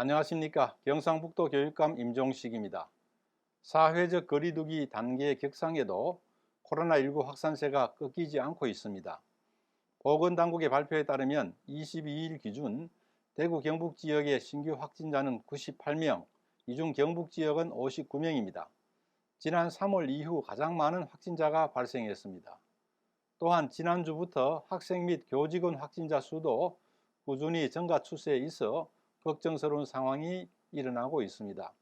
안녕하십니까 경상북도 교육감 임종식입니다. 사회적 거리두기 단계 격상에도 코로나19 확산세가 꺾이지 않고 있습니다. 보건당국의 발표에 따르면 22일 기준 대구 경북 지역의 신규 확진자는 98명, 이중 경북 지역은 59명입니다. 지난 3월 이후 가장 많은 확진자가 발생했습니다. 또한 지난주부터 학생 및 교직원 확진자 수도 꾸준히 증가 추세에 있어 걱정스러운 상황이 일어나고 있습니다.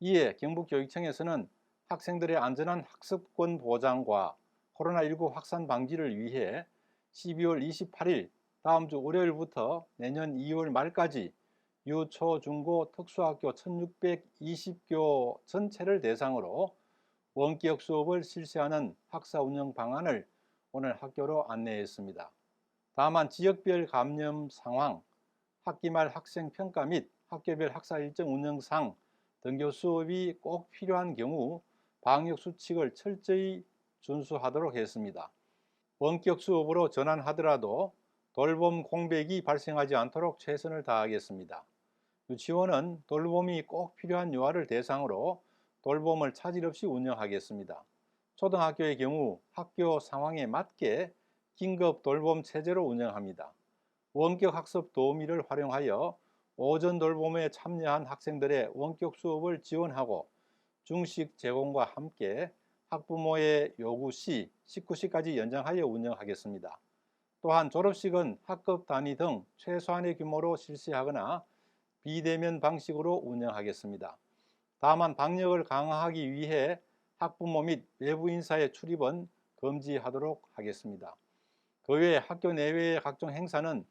이에 경북교육청에서는 학생들의 안전한 학습권 보장과 코로나19 확산 방지를 위해 12월 28일 다음 주 월요일부터 내년 2월 말까지 유초, 중고, 특수학교 1620교 전체를 대상으로 원격 수업을 실시하는 학사 운영 방안을 오늘 학교로 안내했습니다. 다만 지역별 감염 상황, 학기 말 학생 평가 및 학교별 학사 일정 운영상 등교 수업이 꼭 필요한 경우 방역 수칙을 철저히 준수하도록 했습니다. 원격 수업으로 전환하더라도 돌봄 공백이 발생하지 않도록 최선을 다하겠습니다. 유치원은 돌봄이 꼭 필요한 유아를 대상으로 돌봄을 차질 없이 운영하겠습니다. 초등학교의 경우 학교 상황에 맞게 긴급 돌봄 체제로 운영합니다. 원격 학습 도우미를 활용하여 오전 돌봄에 참여한 학생들의 원격 수업을 지원하고 중식 제공과 함께 학부모의 요구 시 19시까지 연장하여 운영하겠습니다. 또한 졸업식은 학급 단위 등 최소한의 규모로 실시하거나 비대면 방식으로 운영하겠습니다. 다만 방역을 강화하기 위해 학부모 및 외부 인사의 출입은 금지하도록 하겠습니다. 그 외 학교 내외의 각종 행사는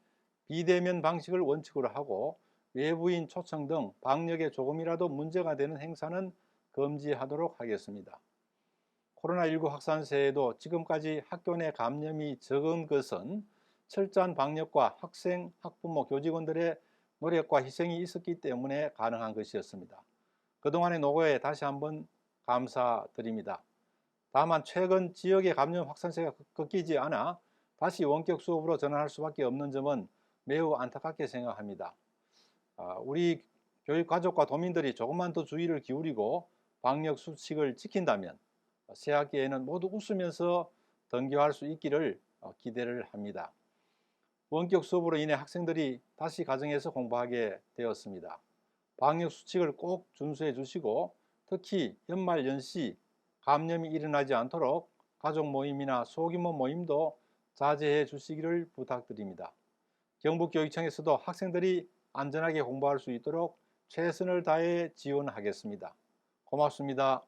비대면 방식을 원칙으로 하고 외부인 초청 등 방역에 조금이라도 문제가 되는 행사는 금지하도록 하겠습니다. 코로나19 확산세에도 지금까지 학교 내 감염이 적은 것은 철저한 방역과 학생, 학부모, 교직원들의 노력과 희생이 있었기 때문에 가능한 것이었습니다. 그동안의 노고에 다시 한번 감사드립니다. 다만 최근 지역의 감염 확산세가 꺾이지 않아 다시 원격 수업으로 전환할 수밖에 없는 점은 매우 안타깝게 생각합니다. 아, 우리 교육 가족과 도민들이 조금만 더 주의를 기울이고 방역 수칙을 지킨다면 새 학기에는 모두 웃으면서 등교할 수 있기를 어, 기대를 합니다. 원격 수업으로 인해 학생들이 다시 가정에서 공부하게 되었습니다. 방역 수칙을 꼭 준수해 주시고 특히 연말 연시 감염이 일어나지 않도록 가족 모임이나 소규모 모임도 자제해 주시기를 부탁드립니다. 경북교육청에서도 학생들이 안전하게 공부할 수 있도록 최선을 다해 지원하겠습니다. 고맙습니다.